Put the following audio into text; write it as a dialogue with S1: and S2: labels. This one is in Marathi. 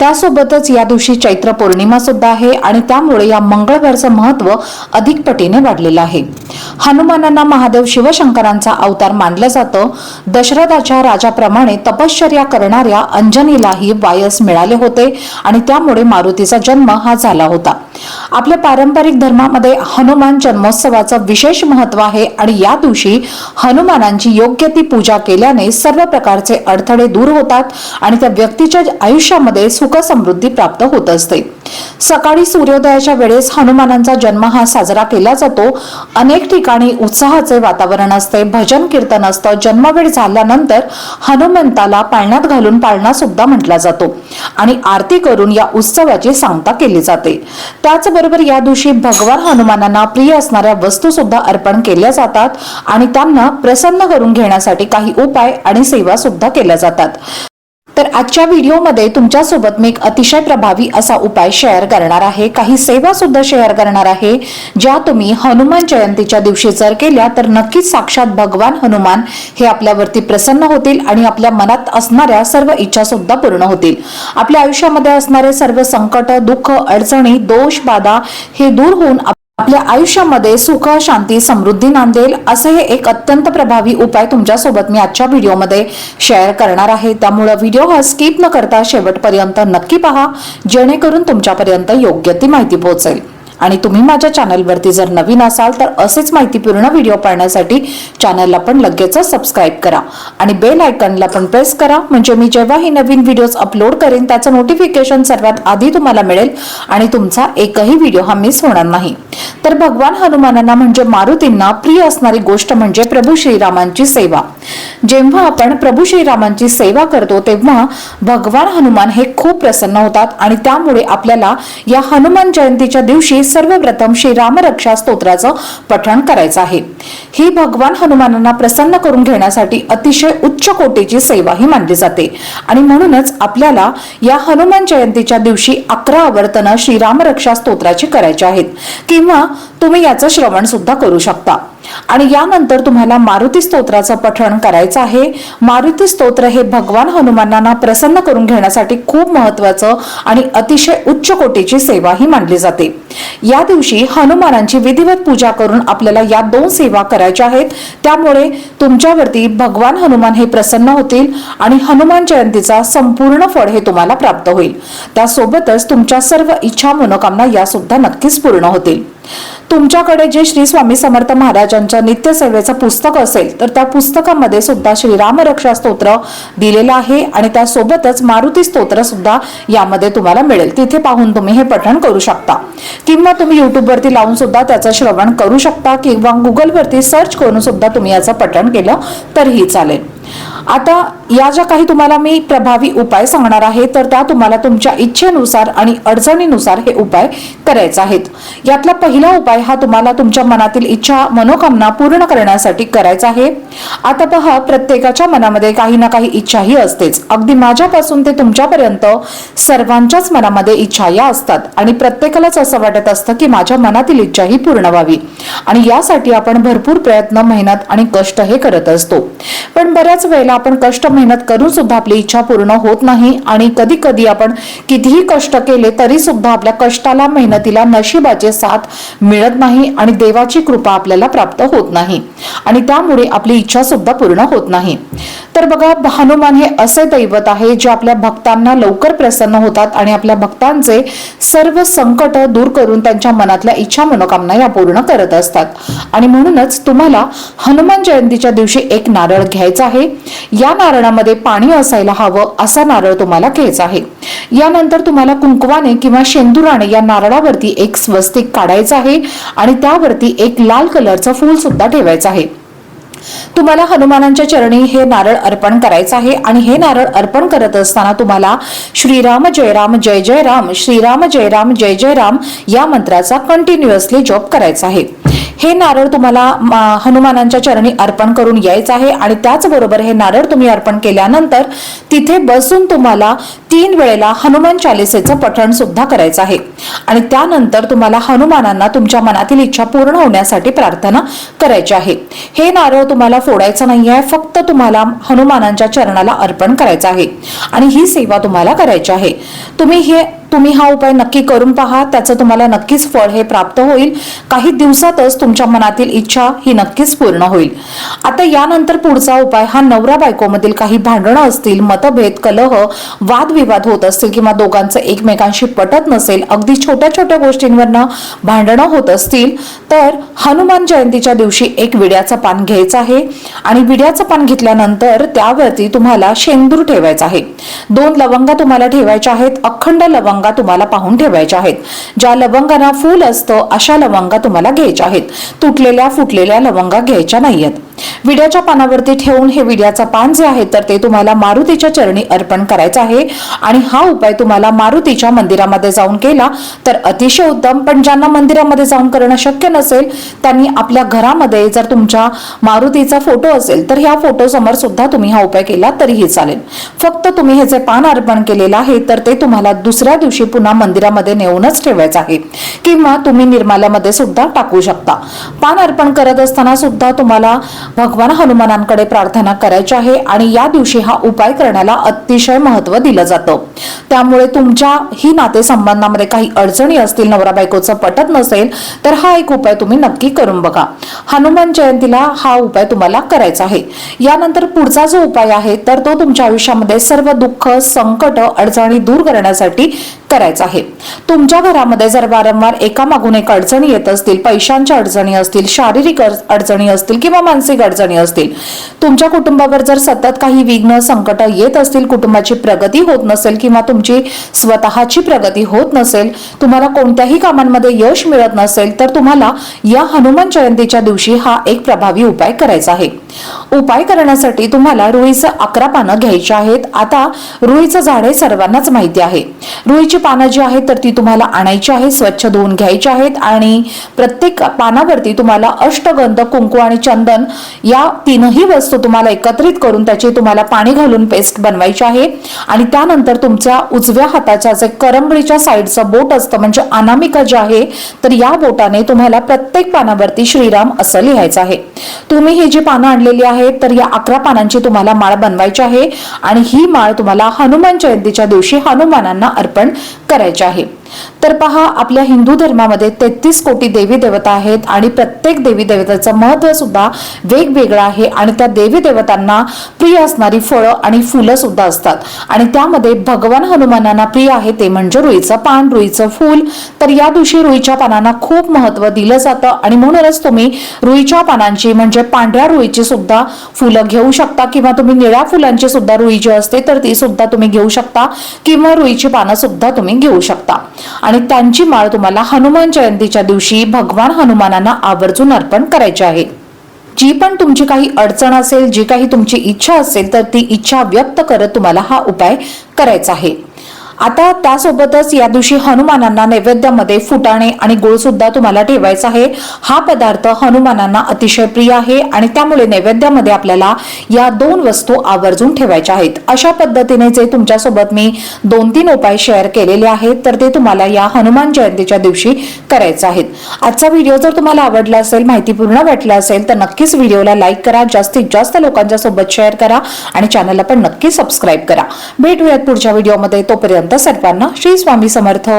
S1: त्यासोबतच या दिवशी चैत्र पौर्णिमा सुद्धा आहे आणि त्यामुळे या मंगळवारचं महत्त्व अधिक पटीने वाढलेलं आहे. हनुमानांना महादेव शिवशंकरांचा अवतार मानलं जातं. दशरथाच्या राजाप्रमाणे तपश्चर्या करणाऱ्या अंजनीलाही वायस मिळाले होते आणि त्यामुळे मारुतीचा जन्म हा झाला होता. आपल्या पारंपरिक धर्मामध्ये हनुमान जन्मोत्सवाचं विशेष महत्त्व आहे आणि या दिवशी हनुमानांची योग्य ती पूजा केल्याने सर्व प्रकारचे अडथळे दूर होतात आणि त्या व्यक्तीच्या आयुष्यामध्ये सुख समृद्धी प्राप्त होत असते. सकाळी सूर्योदयाच्या वेळेस हनुमानांचा जन्म हा साजरा केला जातो. अनेक ठिकाणी उत्साहाचे वातावरण असते भजन कीर्तन असतं जन्मवेळ झाल्यानंतर हनुमंताला पाळण्यात घालून पाळणा सुद्धा म्हटला जातो आणि आरती करून या उत्सवाची सांगता केली जाते. त्याचबरोबर या दिवशी भगवान हनुमानांना प्रिय असणाऱ्या वस्तू सुद्धा अर्पण केल्या जातात आणि त्यांना प्रसन्न करून घेण्यासाठी काही उपाय आणि सेवा सुद्धा केल्या जातात. तर आजच्या व्हिडिओमध्ये तुमच्यासोबत मी एक अतिशय प्रभावी असा उपाय शेअर करणार आहे. काही सेवा सुद्धा शेअर करणार आहे ज्या तुम्ही हनुमान जयंतीच्या दिवशी जर केल्या तर नक्कीच साक्षात भगवान हनुमान हे आपल्यावरती प्रसन्न होतील आणि आपल्या मनात असणाऱ्या सर्व इच्छा सुद्धा पूर्ण होतील. आपल्या आयुष्यामध्ये असणारे सर्व संकट दुःख अडचणी दोष बाधा हे दूर होऊन आपल्या आयुष्यामध्ये सुख शांती समृद्धी नांदेल असे हे एक अत्यंत प्रभावी उपाय तुमच्यासोबत मी आजच्या व्हिडिओमध्ये शेअर करणार आहे. त्यामुळे व्हिडिओ हा स्किप न करता शेवटपर्यंत नक्की पहा जेणेकरून तुमच्यापर्यंत योग्य ती माहिती पोहोचेल. आणि तुम्ही माझ्या चॅनलवरती जर नवीन असाल तर असेच माहितीपूर्ण व्हिडिओ पाहण्यासाठी चॅनलला पण लगेच सबस्क्राईब करा. आणि बेल आयकनला पण प्रेस करा म्हणजे मी जेव्हाही नवीन व्हिडिओज अपलोड करेन त्याचं नोटिफिकेशन सर्वात आधी तुम्हाला मिळेल आणि तुमचा एकही व्हिडिओ हा मिस होणार नाही. तर भगवान हनुमानांना म्हणजे मारुतींना प्रिय असणारी गोष्ट म्हणजे प्रभू श्रीरामांची सेवा. जेव्हा आपण प्रभू श्रीरामांची सेवा करतो तेव्हा भगवान हनुमान हे खूप प्रसन्न होतात आणि त्यामुळे आपल्याला या हनुमान जयंतीच्या दिवशी सर्वप्रथम श्री रामरक्षा स्तोत्राचं पठण करायचं आहे. ही भगवान हनुमानांना प्रसन्न करून घेण्यासाठी अतिशय उच्च कोटीची सेवा ही मानली जाते. आणि म्हणूनच आपल्याला या हनुमान जयंतीच्या दिवशी अकरा आवर्तनं श्री रामरक्षा स्तोत्राची करायची आहेत. किंवा तुम्ही याचं श्रवण सुद्धा करू शकता. आणि यानंतर तुम्हाला मारुती स्तोत्राचं पठण करायचं आहे. मारुती स्तोत्र हे भगवान हनुमानांना प्रसन्न करून घेण्यासाठी खूप महत्वाचं आणि अतिशय उच्च कोटीची सेवा ही मानली जाते. या दिवशी हनुमानांची विधिवत पूजा करून आपल्याला या दोन सेवा करायच्या आहेत. त्यामुळे तुमच्यावरती भगवान हनुमान हे प्रसन्न होतील आणि हनुमान जयंतीचा संपूर्ण फळ हे तुम्हाला प्राप्त होईल. त्यासोबतच तुमच्या सर्व इच्छा मनोकामना या सुद्धा नक्कीच पूर्ण होतील. तुमच्याकडे जे श्री स्वामी समर्थ महाराजांच्या नित्यसेवेचं पुस्तक असेल तर त्या पुस्तकामध्ये सुद्धा श्रीरामरक्षा स्तोत्र दिलेलं आहे आणि त्यासोबतच मारुती स्तोत्र सुद्धा यामध्ये तुम्हाला मिळेल. तिथे पाहून तुम्ही हे पठण करू शकता. किंवा तुम्ही युट्यूबवरती लावून सुद्धा त्याचं श्रवण करू शकता किंवा गुगलवरती सर्च करून सुद्धा तुम्ही याचं पठण केलं तरीही चालेल. आता या ज्या काही तुम्हाला मी प्रभावी उपाय सांगणार आहे तर त्या तुम्हाला तुमच्या इच्छेनुसार आणि अडचणीनुसार हे उपाय करायचे आहेत. यातला पहिला उपाय हा तुम्हाला तुमच्या मनातील इच्छा मनोकामना पूर्ण करण्यासाठी करायचा आहे. आता पहा प्रत्येकाच्या मनामध्ये काही ना काही इच्छाही असतेच. अगदी माझ्यापासून ते तुमच्यापर्यंत सर्वांच्याच मनामध्ये इच्छा या असतात. आणि प्रत्येकालाच असं वाटत असतं की माझ्या मनातील इच्छा ही पूर्ण व्हावी. आणि यासाठी आपण भरपूर प्रयत्न मेहनत आणि कष्ट हे करत असतो. पण बऱ्याच वेळेला आपण कष्ट मेहनत करून सुद्धा आपली इच्छा पूर्ण होत नाही आणि कधी कधी आपण कितीही कष्ट केले तरी सुद्धा आपल्या कष्टाला मेहनतीला नशिबाचे साथ मिळत नाही आणि देवाची कृपा आपल्याला प्राप्त होत नाही. आणि त्यामुळे आपली इच्छा सुद्धा पूर्ण होत नाही. तर बघा हनुमान हे असे दैवत आहे जे आपल्या भक्तांना लवकर प्रसन्न होतात आणि आपल्या भक्तांचे सर्व संकट दूर करून त्यांच्या मनातल्या इच्छा मनोकामना या पूर्ण करत असतात. आणि म्हणूनच तुम्हाला हनुमान जयंतीच्या दिवशी एक नारळ घ्यायचा आहे. या नारळामध्ये पाणी असायला हवं असा नारळ तुम्हाला घ्यायचा आहे. यानंतर तुम्हाला कुंकवाने किंवा शेंदुराने या नारळावरती एक स्वस्तिक काढायचं आहे आणि त्यावरती एक लाल कलरचं फूल सुद्धा ठेवायचं आहे. तुम्हाला हनुमानांच्या चरणी हे नारळ अर्पण करायचं आहे आणि हे नारळ अर्पण करत असताना तुम्हाला श्रीराम जय राम जय जय राम श्रीराम जय राम जय जय राम या मंत्राचा कंटिन्युअसली जॉब करायचा आहे. हे नारळ तुम्हाला म, हनुमानांच्या चरणी अर्पण करून यायचं आहे आणि त्याचबरोबर हे नारळ तुम्ही अर्पण केल्यानंतर तिथे बसून तुम्हाला तीन वेळेला हनुमान चालिसेचं पठण सुद्धा करायचं आहे. आणि त्यानंतर तुम्हाला हनुमानांना तुमच्या मनातील इच्छा पूर्ण होण्यासाठी प्रार्थना करायची आहे. हे नारळ तुम्हाला फोडायचं नाही आहे फक्त तुम्हाला हनुमानांच्या चरणाला अर्पण करायचं आहे. आणि ही सेवा तुम्हाला करायची आहे. तुम्ही हे तुम्ही हा उपाय नक्की करून पहा. त्याचं तुम्हाला नक्कीच फळ हे प्राप्त होईल. काही दिवसातच तुमच्या मनातील इच्छा ही नक्कीच पूर्ण होईल. आता यानंतर पुढचा उपाय हा नवरा बायकोमधील काही भांडणं असतील मतभेद कलह वादविवाद होत असतील किंवा दोघांचं एकमेकांशी पटत नसेल अगदी छोट्या छोट्या गोष्टींवरनं भांडणं होत असतील तर हनुमान जयंतीच्या दिवशी एक विड्याचं पान घ्यायचं आहे आणि विड्याचं पान घेतल्यानंतर त्यावरती तुम्हाला शेंदूर ठेवायचा आहे. दोन लवंगा तुम्हाला ठेवायच्या आहेत अखंड लवंग तुम्हाला पाहून ठेवायच्या आहेत. ज्या लवंगांना फूल असतं अशा लवंगा तुम्हाला घ्यायच्या आहेत. तुटलेल्या फुटलेल्या लवंगा घ्यायच्या नाहीयेत. विड्याच्या पानावरती ठेवून हे विड्याचा पान जे आहे तर ते तुम्हाला मारुतीच्या चरणी अर्पण करायचं आहे. आणि हा उपाय तुम्हाला मारुतीच्या मंदिरामध्ये जाऊन केला तर अतिशय उत्तम. पण ज्यांना मंदिरामध्ये जाऊन करणं शक्य नसेल त्यांनी आपल्या घरामध्ये जर तुमच्या मारुतीचा फोटो असेल तर ह्या फोटो समोर सुद्धा तुम्ही हा उपाय केला तरीही चालेल. फक्त तुम्ही हे जे पान अर्पण केलेलं आहे तर ते तुम्हाला दुसऱ्या दिवशी पुन्हा मंदिरामध्ये नेऊनच ठेवायचं आहे. किंवा तुम्ही निर्माल्यामध्ये सुद्धा टाकू शकता. पान अर्पण करत असताना सुद्धा तुम्हाला भगवान हनुमानांकडे प्रार्थना करायची आहे आणि या दिवशी हा उपाय करण्याला अतिशय महत्त्व दिलं जातं. त्यामुळे तुमच्या ही नातेसंबंधामध्ये काही अडचणी असतील नवरा बायकोचं पटत नसेल तर हा एक उपाय तुम्ही नक्की करून बघा. हनुमान जयंतीला हा उपाय तुम्हाला करायचा आहे. यानंतर पुढचा जो उपाय आहे तर तो तुमच्या आयुष्यामध्ये सर्व दुःख संकट अडचणी दूर करण्यासाठी करायचा आहे. तुमच्या घरामध्ये जर वारंवार एकामागून एक अडचणी येत असतील पैशांच्या अडचणी असतील शारीरिक अडचणी असतील किंवा मानसिक अडचणी असतील तुमच्या कुटुंबावर जर सतत काही विघ्न संकट येत असतील कुटुंबाची प्रगती होत नसेल किंवा तुमची स्वतःची प्रगती होत नसेल तुम्हाला कोणत्याही कामांमध्ये यश मिळत नसेल तर तुम्हाला या हनुमान जयंतीच्या दिवशी हा एक प्रभावी उपाय करायचा आहे. उपाय करण्यासाठी तुम्हाला रुईचं अकरा पानं घ्यायची आहेत. आता रुईचं झाड हे सर्वांनाच माहिती आहे. रुईची पानं जी आहेत तर ती तुम्हाला आणायची आहे स्वच्छ धुवून घ्यायची आहेत आणि प्रत्येक पानावरती तुम्हाला अष्टगंध कुंकू आणि चंदन या तीनही वस्तू तुम्हाला एकत्रित करून त्याची तुम्हाला पाणी घालून पेस्ट बनवायची आहे. आणि त्यानंतर तुमच्या उजव्या हाताच्या जे करंबळीच्या साईडचं बोट असतं म्हणजे अनामिका जे आहे तर या बोटाने तुम्हाला प्रत्येक पानावरती श्रीराम असं लिहायचं आहे. तुम्ही ही जी पानं आणलेली आहेत तर या अकरा पानांची तुम्हाला माळ बनवायची आहे आणि ही माळ तुम्हाला हनुमान जयंतीच्या दिवशी हनुमानांना अर्पण करायची आहे. तर पहा आपल्या हिंदू धर्मामध्ये तेहतीस कोटी देवी देवता आहेत आणि प्रत्येक देवी देवतेचं महत्त्व सुद्धा वेगवेगळं आहे आणि त्या देवी देवतांना प्रिय असणारी फळं आणि फुलं सुद्धा असतात. आणि त्यामध्ये भगवान हनुमानांना प्रिय आहे ते म्हणजे रुईचं पान रुईचं फूल. तर या दिवशी रुईच्या पानांना खूप महत्त्व दिलं जातं आणि म्हणूनच तुम्ही रुईच्या पानांची म्हणजे पांढऱ्या रुईची सुद्धा फुलं घेऊ शकता किंवा तुम्ही निळ्या फुलांची सुद्धा रुई जी असते तर ती सुद्धा तुम्ही घेऊ शकता किंवा रुईची पानं सुद्धा तुम्ही घेऊ शकता. आणि त्यांची माळ तुम्हाला हनुमान जयंतीच्या दिवशी भगवान हनुमानांना आवर्जून अर्पण करायची आहे. जी पण तुमची काही अडचण असेल जी काही तुमची इच्छा असेल तर ती इच्छा व्यक्त करत तुम्हाला हा उपाय करायचा आहे. आता त्यासोबतच या दिवशी हनुमानांना नैवेद्यामध्ये फुटाणे आणि गुळ सुद्धा तुम्हाला ठेवायचा आहे. हा पदार्थ हनुमानांना अतिशय प्रिय आहे आणि त्यामुळे नैवेद्यामध्ये आपल्याला या दोन वस्तू आवर्जून ठेवायच्या आहेत. अशा पद्धतीने जे तुमच्यासोबत मी दोन तीन उपाय शेअर केलेले आहेत तर ते तुम्हाला या हनुमान जयंतीच्या दिवशी करायचे आहेत. आजचा व्हिडिओ जर तुम्हाला आवडला असेल माहितीपूर्ण वाटला असेल तर नक्कीच व्हिडिओला लाईक करा जास्तीत जास्त लोकांच्या सोबत शेअर करा आणि चॅनलला पण नक्की सबस्क्राईब करा. भेटूयात पुढच्या व्हिडिओमध्ये तोपर्यंत सर्वांना श्री स्वामी समर्थ.